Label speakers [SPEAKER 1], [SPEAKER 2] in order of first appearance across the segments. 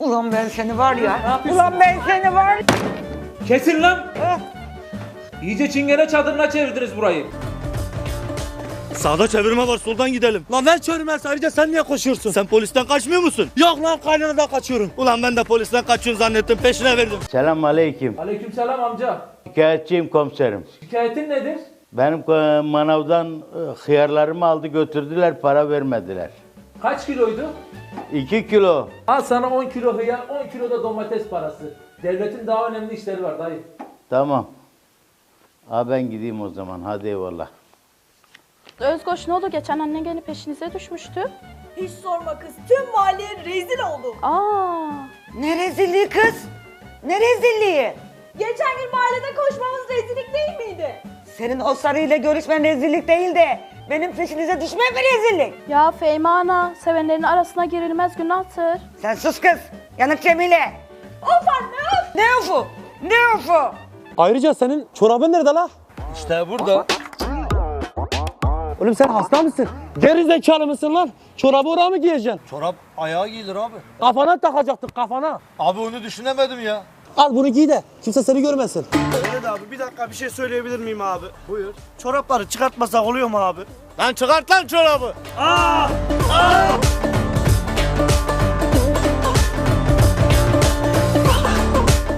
[SPEAKER 1] Ulan ben seni var ya. Ulan ben seni var ya.
[SPEAKER 2] Kesin lan. İyice çingene çadırına çevirdiniz burayı.
[SPEAKER 3] Sağda çevirme var soldan gidelim.
[SPEAKER 4] Lan ver çörümez ayrıca sen niye koşuyorsun?
[SPEAKER 3] Sen polisten kaçmıyor musun?
[SPEAKER 4] Yok lan kaynanadan kaçıyorum.
[SPEAKER 3] Ulan ben de polisten kaçıyorsun zannettim peşine verdim.
[SPEAKER 5] Selam aleyküm.
[SPEAKER 2] Aleykümselam amca.
[SPEAKER 5] Şikayetçiyim komiserim.
[SPEAKER 2] Şikayetin nedir?
[SPEAKER 5] Benim e, manavdan e, hıyarlarımı aldı götürdüler para vermediler.
[SPEAKER 2] Kaç kiloydu?
[SPEAKER 5] 2 kilo.
[SPEAKER 2] Al sana 10 kilo hıyar, 10 kilo da domates parası. Devletin daha önemli işleri var dayı.
[SPEAKER 5] Tamam. Ha ben gideyim o zaman hadi eyvallah.
[SPEAKER 6] Özgoş ne oldu? Geçen annen gelip peşinize düşmüştü.
[SPEAKER 7] Hiç sorma kız. Tüm mahalleye rezil oldum.
[SPEAKER 6] Aa,
[SPEAKER 1] Ne rezilliği kız? Ne rezilliği?
[SPEAKER 7] Geçen gün mahallede koşmamız rezillik değil miydi?
[SPEAKER 1] Senin o sarıyla görüşmen rezillik değil de benim peşinize düşmen mi rezillik?
[SPEAKER 6] ya Fehmi ana, sevenlerin arasına girilmez günahtır.
[SPEAKER 1] Sen sus kız. Yanık Cemile.
[SPEAKER 7] Of anne of.
[SPEAKER 1] Ne ufu? Ne ufu?
[SPEAKER 4] Ayrıca senin çorabın nerede la?
[SPEAKER 3] İşte burada.
[SPEAKER 4] Oğlum sen hasta mısın? Geri zekalı mısın lan? Çorabı oraya mı giyeceksin?
[SPEAKER 3] Çorap ayağa giyilir abi.
[SPEAKER 4] Kafana takacaktık kafana.
[SPEAKER 3] Abi onu düşünemedim ya.
[SPEAKER 4] Al bunu giy de kimse seni görmesin.
[SPEAKER 8] Evet abi bir dakika bir şey söyleyebilir miyim abi? Buyur. Çorapları çıkartmasak oluyor mu abi?
[SPEAKER 3] Lan çıkart lan çorabı.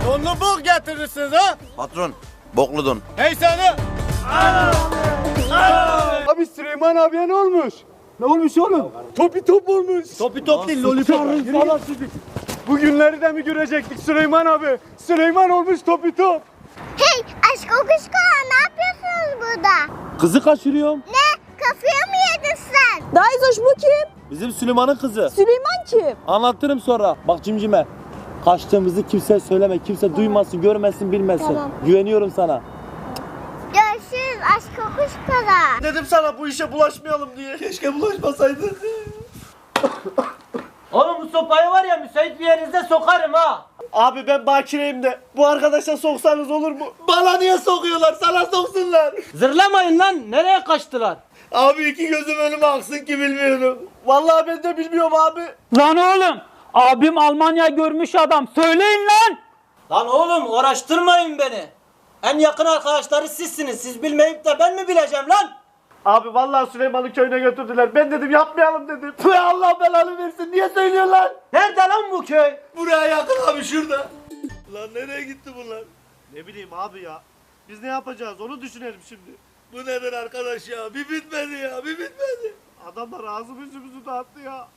[SPEAKER 3] Donlu bok getirirsiniz ha?
[SPEAKER 9] Patron, boklu don.
[SPEAKER 3] Neyse ne?
[SPEAKER 8] Abi Süleyman abiye ne olmuş? Ne olmuş oğlum? Topi top olmuş.
[SPEAKER 3] Topi top değil lollipop.
[SPEAKER 8] Bugünleri de mi görecektik Süleyman abi? Süleyman olmuş topi top.
[SPEAKER 10] Kuşku ne yapıyorsunuz burada?
[SPEAKER 4] Kızı kaçırıyorum.
[SPEAKER 10] Ne? Kafaya mı yedin sen?
[SPEAKER 7] Dayzoş bu kim?
[SPEAKER 4] Bizim Süleyman'ın kızı.
[SPEAKER 7] Süleyman kim?
[SPEAKER 4] Anlatırım sonra. Bak cimcime. Kaçtığımızı kimseye söyleme. Kimse duymasın, görmesin, bilmesin.
[SPEAKER 6] Tamam.
[SPEAKER 4] Güveniyorum sana.
[SPEAKER 10] Görüşürüz aşk o kuşkada.
[SPEAKER 8] Dedim sana bu işe bulaşmayalım diye. Keşke bulaşmasaydın.
[SPEAKER 4] Oğlum bu sopayı var ya müsait bir yerinizde sokarım ha.
[SPEAKER 8] Abi ben bakireyim de bu arkadaşa soksanız olur mu? Bana niye sokuyorlar? Sana soksunlar.
[SPEAKER 4] Zırlamayın lan. Nereye kaçtılar?
[SPEAKER 8] Abi iki gözüm önüme aksın ki bilmiyorum. Vallahi ben de bilmiyorum abi.
[SPEAKER 4] Lan oğlum. Abim Almanya görmüş adam. Söyleyin lan. Lan oğlum uğraştırmayın beni. En yakın arkadaşları sizsiniz. Siz bilmeyip de ben mi bileceğim lan?
[SPEAKER 8] Abi vallahi Süleyman'ı köyüne götürdüler. Ben dedim yapmayalım dedim. Püh Allah belanı versin. Niye söylüyorlar?
[SPEAKER 4] Nerede lan bu köy?
[SPEAKER 8] Buraya yakın abi şurada. Lan nereye gitti bunlar? Ne bileyim abi ya. Biz ne yapacağız onu düşünelim şimdi. Bu nedir arkadaş ya? Bir bitmedi ya bir bitmedi. Adamlar ağzımı yüzümüzü dağıttı ya.